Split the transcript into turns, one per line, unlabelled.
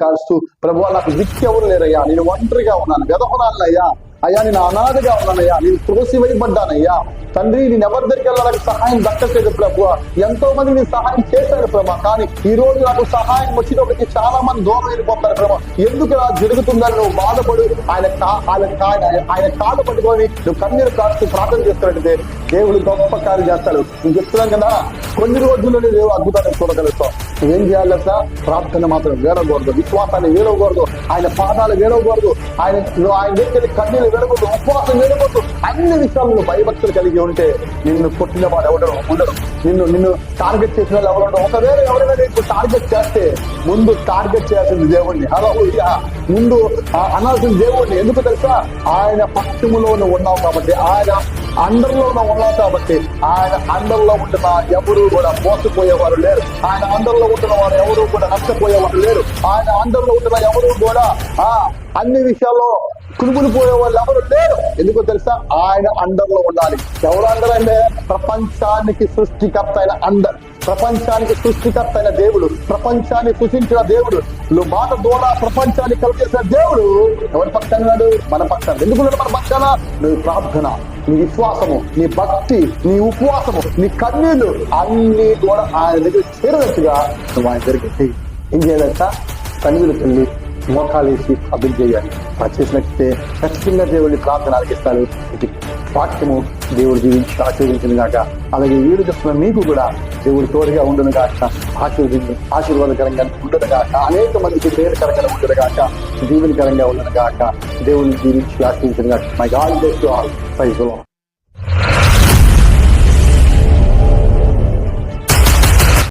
కాస్తూ ప్రభు నాకు దిక్కు ఎవరు లేరయ్యా? నేను ఒంటరిగా ఉన్నాను. వెదహనాలయ్యా అయ్యా నేను అనాథగా ఉన్నానయ్యా. నేను త్రోసివేయబడ్డానయ్యా. తండ్రి నేను ఎవరి దగ్గరికి వెళ్ళాలని సహాయం దక్కలేదు ప్రభు ఎంతో మంది నేను సహాయం చేశారు ప్రభా. కానీ ఈ రోజు నాకు సహాయం వచ్చినప్పటికీ చాలా మంది దూరం వెళ్ళిపోతారు ప్రభా. ఎందుకు ఇలా జరుగుతుందని నువ్వు బాధపడు? ఆయన ఆయన ఆయన కాదు పట్టుకొని నువ్వు కన్నీరు కాస్తూ ప్రార్థన చేస్తున్నట్టే దేవుడు గొప్ప కార్యం చేస్తాడు. నువ్వు చెప్తున్నాం కదా కొన్ని రోజుల్లోనే దేవుడు అద్భుతాన్ని చూడగలుగుతాం నువ్వేం చేయాలి సార్ ప్రార్థన మాత్రం వేరకూడదు. విశ్వాసాన్ని వేరకూడదు ఆయన పాదాలు వేరకూడదు ఆయన నువ్వు ఆయన దగ్గర కన్నీళ్ళు వేరకూడదు ఉపవాసం వేరకూడదు అన్ని విషయాల్లో భయభక్తులు కలిగి ఉంటే నిన్ను కొట్టిన వాడు ఎవడో ఉండడు నిన్ను నిన్ను టార్గెట్ చేసిన వాళ్ళు ఎవరు ఉండరు. ఒకవేళ ఎవరైనా నీకు టార్గెట్ చేస్తే ముందు టార్గెట్ చేయాల్సింది దేవుణ్ణి. హలో ముందు ఆ అనాల్సిన దేవుణ్ణి. ఎందుకు తెలుసా? ఆయన పక్షములో ఉన్నావు కాబట్టి ఆయన అండర్లో ఉన్నావు కాబట్టి ఆయన అండర్లో ఉంటున్న ఎవరు కూడా మోసపోయేవారు లేరు. ఆయన అండర్లో ఉంటున్న వారు ఎవరు కూడా నష్టపోయేవారు లేరు. ఆయన అండర్లో ఉంటున్న ఎవరు కూడా ఆ అన్ని విషయాల్లో కునుకుని పోయే వాళ్ళు ఎవరు లేరు. ఎందుకో తెలుసా? ఆయన అండర్లో ఉండాలి. ఎవరు అండర్ అంటే ప్రపంచానికి సృష్టికర్త అయిన అండర్ ప్రపంచానికి సృష్టికర్త అయిన దేవుడు. ప్రపంచాన్ని సృష్టించిన దేవుడు. నువ్వు మాట ద్వారా ప్రపంచాన్ని కలిగేసిన దేవుడు ఎవరి పక్షాన ఉన్నాడు? మన పక్షాన. ఎందుకు మన పక్షాన? నువ్వు ప్రార్థన నీ విశ్వాసము నీ భక్తి నీ ఉపవాసము నీ కన్నీళ్ళు అన్ని కూడా ఆయన దగ్గర చేరినట్టుగా నువ్వు ఆయన దగ్గరికి ఏం చేయాలంట కన్నీళ్ళు తల్లి మోకాలేసి అభివృద్ధి చేయాలి. అలా చేసినట్టే ఖచ్చితంగా దేవుడిని ప్రార్థన ఆలకిస్తాడు ఇది వాక్యము దేవుడు జీవించి ఆశీర్వదించిన గాక అలాగే వీడు చెప్తున్న మీకు కూడా దేవుడు తోడుగా ఉండను గాక ఆశీర్వదించి ఆశీర్వాదకరంగా ఉండదు గాక అనేక మందికి ప్రేరకరంగా ఉండదు గాక దీవెనకరంగా ఉండను గాక దేవుని జీవించి ఆశీర్వదించిన గాక మై గాడ్ ఆల్ ప్రైజ్